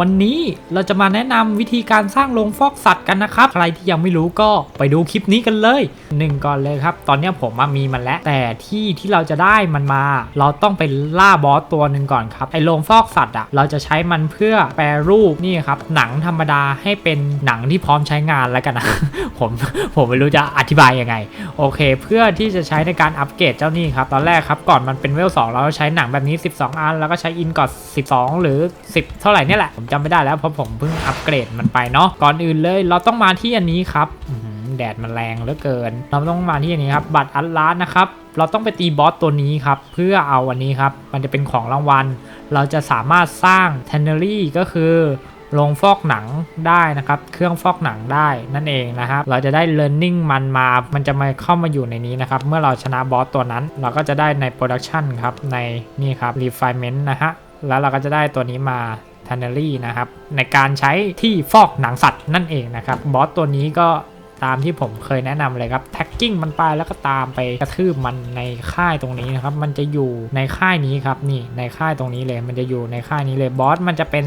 วันนี้เราจะมาแนะนำวิธีการสร้างโรงฟอกสัตว์กันนะครับ ใครที่ยังไม่รู้ก็ไปดูคลิปนี้กันเลยหนึ่งก่อนเลยครับ ตอนนี้ผมมามีมันแล้ว แต่ที่ที่เราจะได้มันมา เราต้องไปล่าบอสตัวหนึ่งก่อนครับ ไอโรงฟอกสัตว์อะ เราจะใช้มันเพื่อแปรรูปนี่ครับ หนังธรรมดาให้เป็นหนังที่พร้อมใช้งานแล้วกันนะ ผมผมไม่รู้จะอธิบายยังไง โอเค เพื่อที่จะใช้ในการอัปเกรดเจ้านี่ครับ ตอนแรกครับ ก่อนมันเป็นเวล2เราใช้หนังแบบนี้ 12 อัน แล้วก็ใช้อินกอด12 หรือ 10 เท่าไหร่นี่แหละผมจำไม่ได้แล้วเพราะผมเพิ่งอัปเกรดมันไปเนาะก่อนอื่นเลยเราต้องมาที่อันนี้ครับแดดมันแรงเหลือเกิน เราต้องมาที่อันนี้ครับ บัตรอัลลาสนะครับ เราต้องไปตีบอสตัวนี้ครับ เพื่อเอาอันนี้ครับ มันจะเป็นของรางวัล เราจะสามารถสร้างเทนเนอรี่ก็คือโรงฟอกหนังได้นะครับ เครื่องฟอกหนังได้นั่นเองนะครับ เราจะได้ learning มันมา มันจะมาเข้ามาอยู่ในนี้นะครับ เมื่อเราชนะบอสตัวนั้น เราก็จะได้ใน production ครับ ในนี่ครับ refinement นะฮะ แล้วเราก็จะได้ตัวนี้มา t a n n e r y นะครับในการใช้ที่ฟอกหนังสัตว์นั่นเองนะครับบอสตัวนี้ก็ ตามที่ผมเคยแนะนำเลยครับแท็กกิ้งมันไปแล้วก็ตามไปกระทืบมันในค่ายตรงนี้นะครับมันจะอยู่ในค่ายนี้ครับนี่ในค่ายตรงนี้เลย มันจะอยู่ในค่ายนี้เลยบอสมันจะเป็น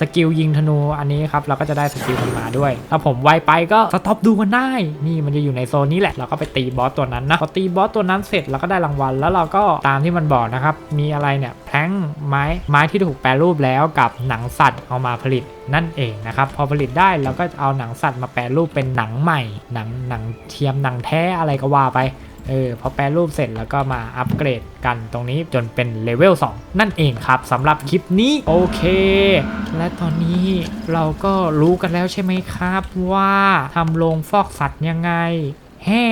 สกิลยิงธนูอันนี้ครับเราก็จะได้สกิลมันมาด้วย ถ้าผมไวไปก็สต็อปดูมันได้นี่มันจะอยู่ในโซนนี้แหละเราก็ไปตีบอสตัวนั้นนะพอตีบอสตัวนั้นเสร็จเราก็ได้รางวัล แล้วเราก็ตามที่มันบอกนะครับมีอะไรเนี่ยแพลงไม้ไม้ที่ถูกแปรรูปแล้วกับหนังสัตว์เอามาผลิต นั่นเองนะครับพอผลิตได้เราก็เอาหนังสัตว์มาแปรรูปเป็นหนังใหม่หนังหนังเทียมหนังแท้อะไรก็ว่าไปเออพอแปรรูปเสร็จแล้วก็มาอัปเกรดกันตรงนี้จนเป็นเลเวล2 นั่นเองครับสำหรับคลิปนี้โอเค และตอนนี้เราก็รู้กันแล้วใช่ไหมครับ ว่าทำโรงฟอกสัตว์ยังไง แห่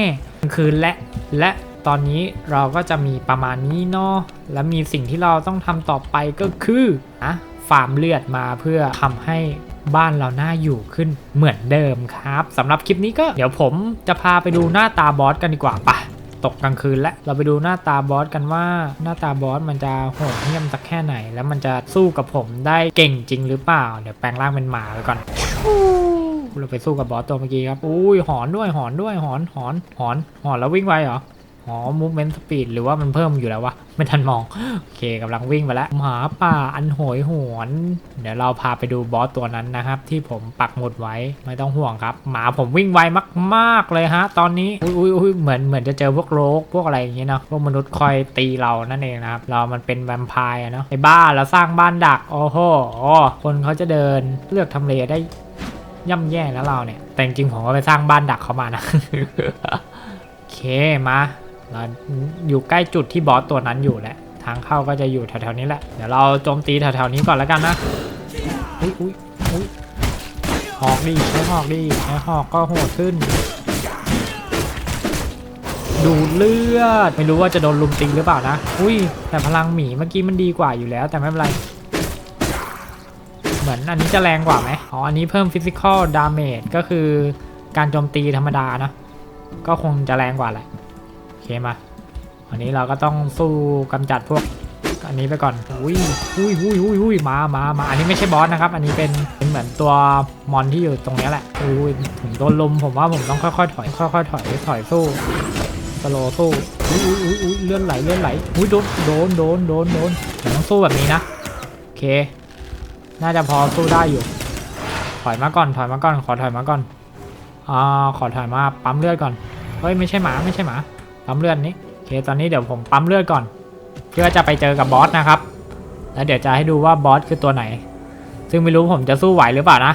คืนและและตอนนี้เราก็จะมีประมาณนี้เนาะและมีสิ่งที่เราต้องทำต่อไปก็คือนะ ฟาร์มเลือดมาเพื่อทำให้บ้านเราน่าอยู่ขึ้นเหมือนเดิมครับสำหรับคลิปนี้ก็เดี๋ยวผมจะพาไปดูหน้าตาบอสกันดีกว่าปะตกกลางคืนแล้วเราไปดูหน้าตาบอสกันว่าหน้าตาบอสมันจะโหดเหี้ยมสักแค่ไหน แล้วมันจะสู้กับผมได้เก่งจริงหรือเปล่า เดี๋ยวแปลงร่างเป็นหมาไปก่อนเราไปสู้กับบอสตัวเมื่อกี้ครับอุ้ยหอนด้วยหอนด้วยหอนหอนหอนหอนแล้ววิ่งไวเหรอ อ๋อ movement speed หรือว่ามันเพิ่มอยู่แล้ววะ ไม่ทันมอง โอเคกำลังวิ่งไปแล้วหมาป่าอันโหยหวน เดี๋ยวเราพาไปดูบอสตัวนั้นนะครับ ที่ผมปักหมุดไว้ ไม่ต้องห่วงครับ หมาผมวิ่งไวมาก ๆ เลยฮะ ตอนนี้ อุ้ยอุ้ยอุ้ยเหมือน เหมือนจะเจอพวกโรคพวกอะไรอย่างเงี้ยเนาะ พวกมนุษย์คอยตีเรา นั่นเองนะครับ เรามันเป็นแวมไพร์อะเนาะ ไอ้บ้าเราสร้างบ้านดัก โอ้โห คนเขาจะเดินเลือกทำเลได้ย่ำแย่แล้วเราเนี่ย แต่จริงผมก็ไปสร้างบ้านดักเขามานะ โอเค มา เราอยู่ใกล้จุดที่บอสตัวนั้นอยู่แหละ ทางเข้าก็จะอยู่แถวๆนี้แหละ เดี๋ยวเราโจมตีแถวๆนี้ก่อนแล้วกันนะอุ้ยอุ้ยอุ้ยหอกดิใช้หอกดิใช้หอกก็โหดขึ้น ดูเลือด ไม่รู้ว่าจะโดนลุมตีหรือเปล่านะ อุ้ย แต่พลังหมีเมื่อกี้มันดีกว่าอยู่แล้ว แต่ไม่เป็นไรเหมือนอันนี้จะแรงกว่าไหมอ๋อ อันนี้เพิ่มฟิสิกอลดาเมจก็คือการโจมตีธรรมดานะ ก็คงจะแรงกว่าแหละ เคมาอันนี้เราก็ต้องสู้กำจัดพวกอันนี้ไปก่อนอุ้ยอุ้ยอุ้ยอุ้ยอุ้ยมามามาอันนี้ไม่ใช่บอสนะครับ อันนี้เป็นเป็นเหมือนตัวมอนที่อยู่ตรงนี้แหละอุ้ยถึงโดนลมผมว่าผมต้องค่อยๆถอยค่อยๆถอยถอยสู้สโลสู้อุ้ยอุ้ยอุ้ยอุ้ยเลื่อนไหลเลื่อนไหลอุ้ยโดนโดนโดนโดนโดนผมต้องสู้แบบนี้นะโอเค น่าจะพอสู้ได้อยู่ ถอยมาก่อนถอยมาก่อนขอถอยมาก่อนอ่าขอถอยมาปั๊มเลือดก่อนเฮ้ยไม่ใช่หมาไม่ใช่หมา ปั๊มเลือดนี้โอเคตอนนี้เดี๋ยวผมปั๊มเลือดก่อนเพื่อจะไปเจอกับบอสนะครับ แล้วเดี๋ยวจะให้ดูว่าบอสคือตัวไหน ซึ่งไม่รู้ผมจะสู้ไหวหรือเปล่านะ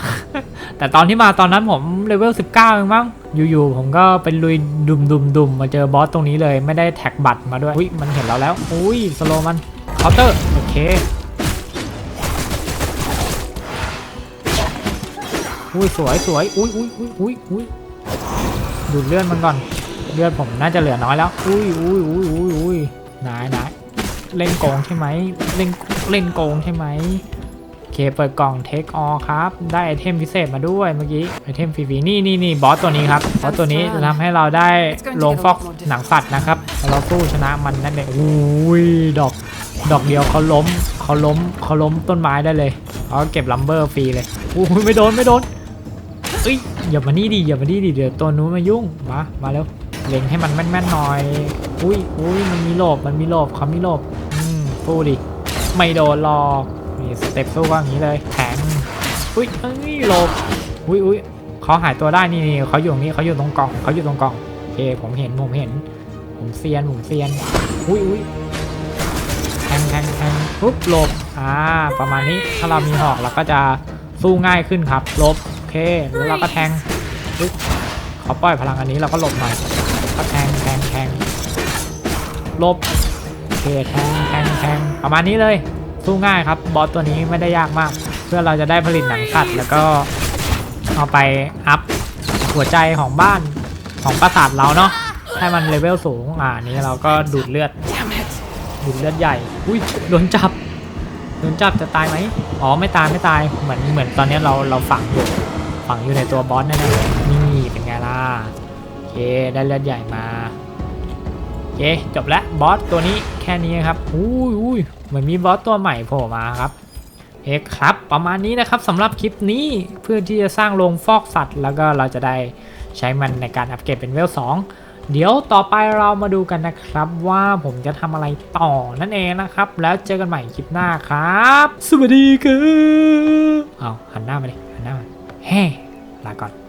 แต่ตอนที่มาตอนนั้นผมเลเวล19เองมั้งอยู่ๆผมก็ไปลุยดุมดุมดุมมาเจอบอสตรงนี้เลยไม่ได้แท็กบัตรมาด้วยอุ้ยมันเห็นเราแล้วอุ้ยสโลมันเคาน์เตอร์โอเคอุ้ยสวยสวยอุ้ยอุ้ยอุ้ยอุ้ยอุ้ยดูดเลือดมันก่อน เลือดผมน่าจะเหลือน้อยแล้ว อุ้ยอุ้ยอุ้ยอุ้ยอุ้ยนายนายเล่นโกงใช่ไหมเล่นเล่นโกงใช่ไหมเคเปิดกล่องเทคออครับ ได้ไอเทมพิเศษมาด้วยเมื่อกี้ไอเทมฟรีๆนี่นี่นี่บอสตัวนี้ครับบอสตัวนี้จะทำให้เราได้ลงฟอกหนังสัตว์นะครับเราสู้ชนะมันนั่นเองอุ้ยดอกดอกเดียวเขาล้มเขาล้มเขาล้มต้นไม้ได้เลยเขาเก็บลัมเบอร์ฟรีเลยอุ้ยไม่โดนไม่โดนเอ้ยอย่ามานี่ดิอย่ามานี่ดิเดี๋ยวตัวนู้นมายุ่งมามาแล้ว เล็งให้มันแม่นๆหน่อย อุ้ยอุ้ยมันมีโลบมันมีโลบเขามีโลบอืมสู้ดิ ไม่โดนหรอกนี่สเต็ปสู้ก็อย่างนี้เลยแทงอุ้ยเอ้ยหลบอุ้ยอุ้ยเขาหายตัวได้นี่นี่เขาอยู่ตรงนี้เขาอยู่ตรงกล่องเขาอยู่ตรงกล่องโอเคผมเห็นผมเห็น ผมเซียนผมเซียน อุ้ยอุ้ยแทงแทงแทงปุ๊บหลบอ่าประมาณนี้ถ้าเรามีหอกเราก็จะสู้ง่ายขึ้นครับหลบโอเคแล้วเราก็แทงอุ๊ยเขาปล่อยพลังอันนี้เราก็หลบหน่อย ก็แทงแทงแทงลบโอเคแทงแทงแทงประมาณนี้เลยสู้ง่ายครับบอสตัวนี้ไม่ได้ยากมาก เพื่อเราจะได้ผลิตหนังสัตว์แล้วก็เอาไปอัพหัวใจของบ้านของปราสาทเราเนาะให้มันเลเวลสูงอ่านนี้เราก็ดูดเลือดดูดเลือดใหญ่อุ้ยโดนจับโดนจับจะตายไหมอ๋อไม่ตายไม่ตายเหมือนเหมือนตอนนี้เราเราฝังอยู่ฝังอยู่ในตัวบอสแน่ๆ เค ได้เลือดใหญ่มาโอเคจบแล้วบอสตัวนี้แค่นี้ครับอุ้ยอุ้ยเหมือนมีบอสตัวใหม่โผล่มาครับเอกครับ ประมาณนี้นะครับสำหรับคลิปนี้เพื่อที่จะสร้างโรงฟอกสัตว์ แล้วก็เราจะได้ใช้มันในการอัปเกรดเป็นเวล 2 เดี๋ยวต่อไปเรามาดูกันนะครับ ว่าผมจะทำอะไรต่อนั่นเองนะครับ แล้วเจอกันใหม่คลิปหน้าครับ สวัสดีครับเอาหันหน้ามาดิหันหน้ามาแฮ่ลาก่อน